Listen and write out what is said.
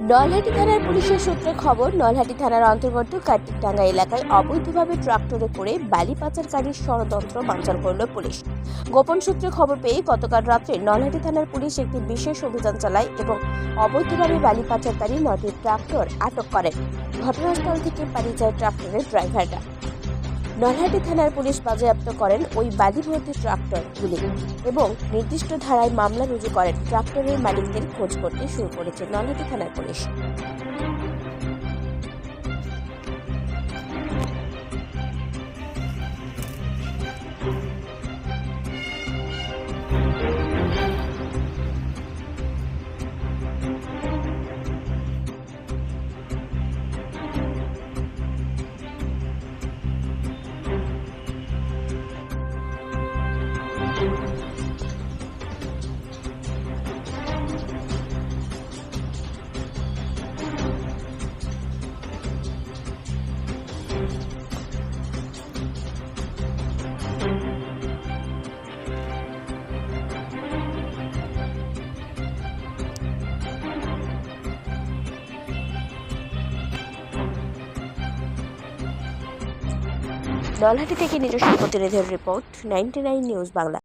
নলহাটি থানার পুলিশের সূত্রে খবর, নলহাটি থানার অন্তর্গত কার্তিকডাঙ্গা এলাকায় অবৈধভাবে ট্রাক্টরে করে বালি পাচারকারীর ষড়যন্ত্র বাঞ্চাল করল পুলিশ। গোপন সূত্রে খবর পেয়ে গতকাল রাত্রে নলহাটি থানার পুলিশ একটি বিশেষ অভিযান চালায় এবং অবৈধভাবে বালি পাচারকারী নটি ট্রাক্টর আটক করে। ঘটনাস্থল থেকে পালিয়ে যায় ট্রাক্টরের ড্রাইভাররা। নলহাটি থানার পুলিশ বাজেয়াপ্ত করেন ওই বালিভর্তি ট্রাক্টরগুলি এবং নির্দিষ্ট ধারায় মামলা রুজু করেন। ট্রাক্টরের মালিকদের খোঁজ করতে শুরু করেছে নলহাটি থানার পুলিশ। নলহাটি থেকে নিজস্ব প্রতিনিধির রিপোর্ট নাইনটি নিউজ বাংলা।